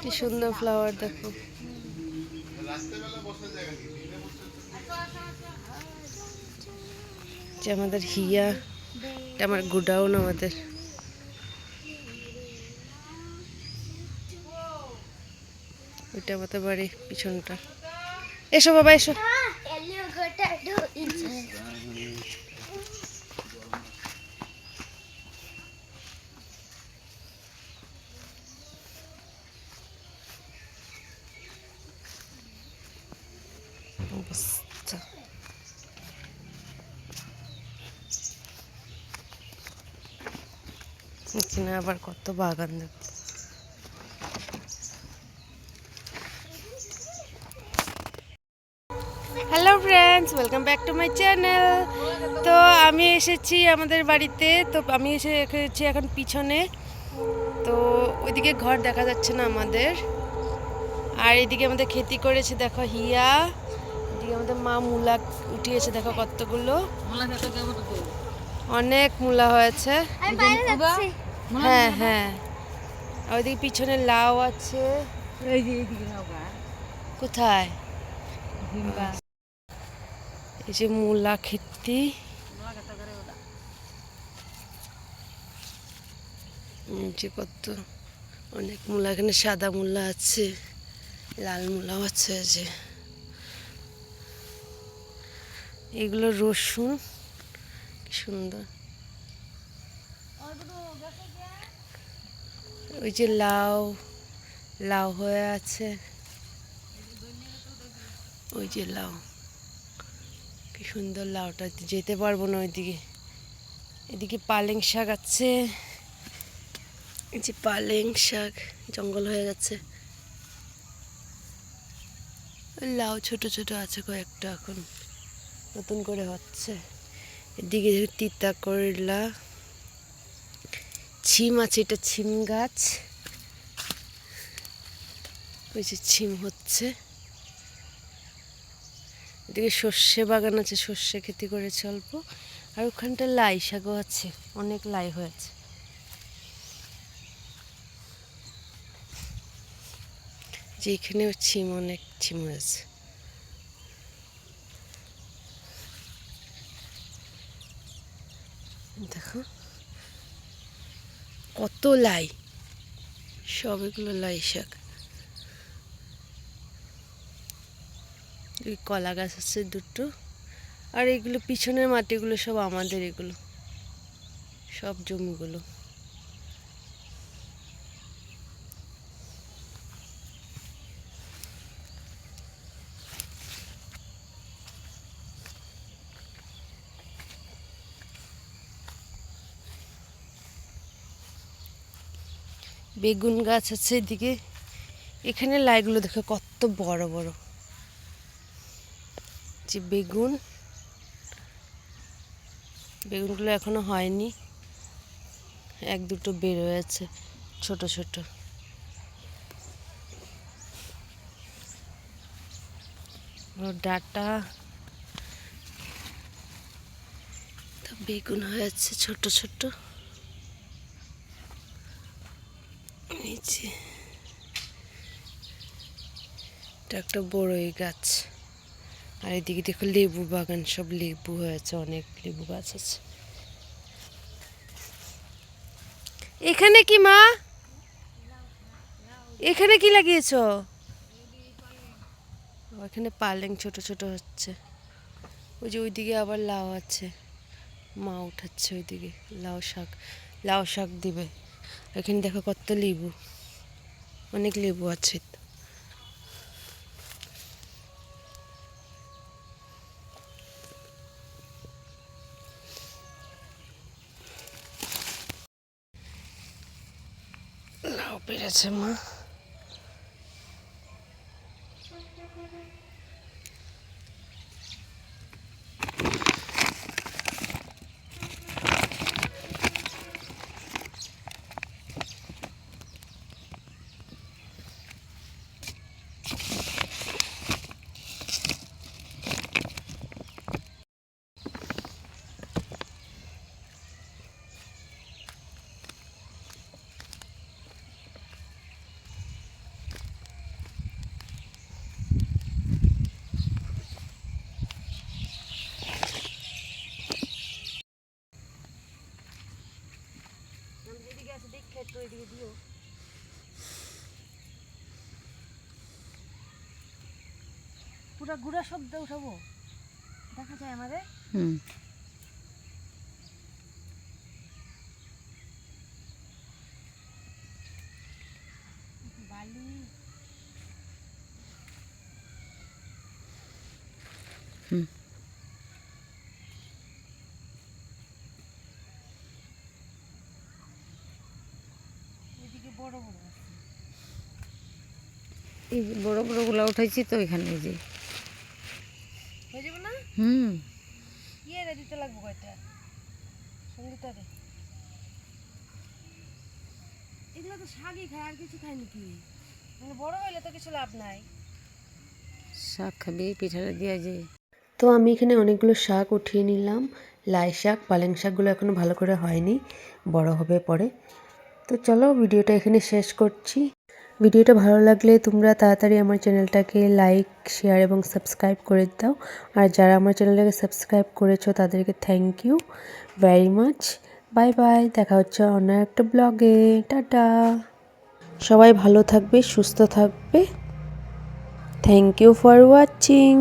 কি সুন্দর ফ্লাওয়ার দেখো। যে আমাদের হিয়া, এটা আমার গুডাউন আমাদের। ওইটা আমাদের বাড়ি পিছনটা। এসো বাবা, এসো। আবার কত বাগান দেখো hello friends welcome back to my channel তো আমি এসেছি আমাদের বাড়িতে, তো আমি এসে এসেছি এখন পিছনে। তো ওইদিকে ঘর দেখা যাচ্ছে না আমাদের। আর এদিকে আমাদের খেতি করেছে, দেখো হিয়া। এদিকে আমাদের মা মূলা উঠিয়েছে, দেখো কতগুলো। অনেক মূলা হয়েছে। হ্যাঁ হ্যাঁ। আর ওইদিকে পিছনে লাউ আছে। কোথায়? এই যে মূলা খেতি। যে কত অনেক মূলা এখানে সাদা মূলা আছে লাল মূলাও আছে যে। এগুলো রসুন। সুন্দর। ওই যে লাউ লাউ হয়ে আছে। ওই যে লাউ। কি সুন্দর লাউটা। যেতে পারব না ওইদিকে। এদিকে পালেং শাক আছে। এই যে পালেং শাক জঙ্গল হয়ে গেছে। ওই লাউ ছোট ছোট আছে কয়েকটা এখন। নতুন করে হচ্ছে। এদিকে তিতা করলা, ছিম আছে, এটা ছিম গাছ। ওই যে ছিম হচ্ছে। এদিকে সর্ষে বাগান আছে, সর্ষে খেতি করেছে অল্প। আর ওখানটা লাই শাকও আছে, অনেক লাই হয়েছে। যে এখানেও ছিম, অনেক ছিম হয়েছে দেখো কত লাই? সব এগুলো লাই শাক। ওই কলা গাছ আছে দুটো। আর এগুলো পিছনের মাটিগুলো সব আমাদের এগুলো। সব জমিগুলো। বেগুন গাছ আছে এদিকে। এখানে লাইগুলো দেখো কত বড় বড়। যে বেগুন। বেগুনগুলো এখনও হয়নি। এক দুটো বের হয়েছে ছোট ছোট। ডাটা। বেগুন হয়েছে ছোট ছোট। যে। এটা একটা বড়ই গাছ। আর এদিকে দেখো লেবু বাগান, সব লেবু হয়েছে, অনেক লেবু গাছ আছে। এখানে কি মা? এখানে কি লাগিয়েছো? এখানে পালেং ছোট ছোট হচ্ছে। ওই যে ওইদিকে আবার লাউ আছে। মা উঠাচ্ছে ওইদিকে, লাউ শাক লাউ শাক দিবে। এখানে দেখো কত লেবু। অনেক লেবু আছে। পেরেছে মা। তো এদিকে দিও। পুরা গুড়া শব্দ উঠাবো। দেখা যায় আমাদের বালি। হুম। এই যে বড় বড়গুলো উঠাইছি তো এখানে এই যে। হয়ে যাবে না? হুম। ইয়ে দিতে লাগবো কয়টা? সঙ্গীতা রে এগুলো তো শাকই খায় আর কিছু খায় নাকি? মানে বড় হইলে তো কিছু লাভ নাই। শাক খাবি পিঠাটা দিয়া যে। তো আমি এখানে অনেকগুলো শাক উঠিয়ে নিলাম। লাই শাক পালেং শাকগুলো এখনও ভালো করে হয়নি বড় হবে পরে। তো চলো ভিডিওটা এখানে শেষ করছি। ভিডিওটা ভালো লাগলে তোমরা তাড়াতাড়ি আমার চ্যানেলটাকে লাইক শেয়ার এবং সাবস্ক্রাইব করে দাও। আর যারা আমার চ্যানেলটাকে সাবস্ক্রাইব করেছ, তাদেরকে thank you very much bye bye দেখা হচ্ছে অন্য একটা ব্লগে টাটা। সবাই ভালো থাকবে, সুস্থ থাকবে। Thank you for watching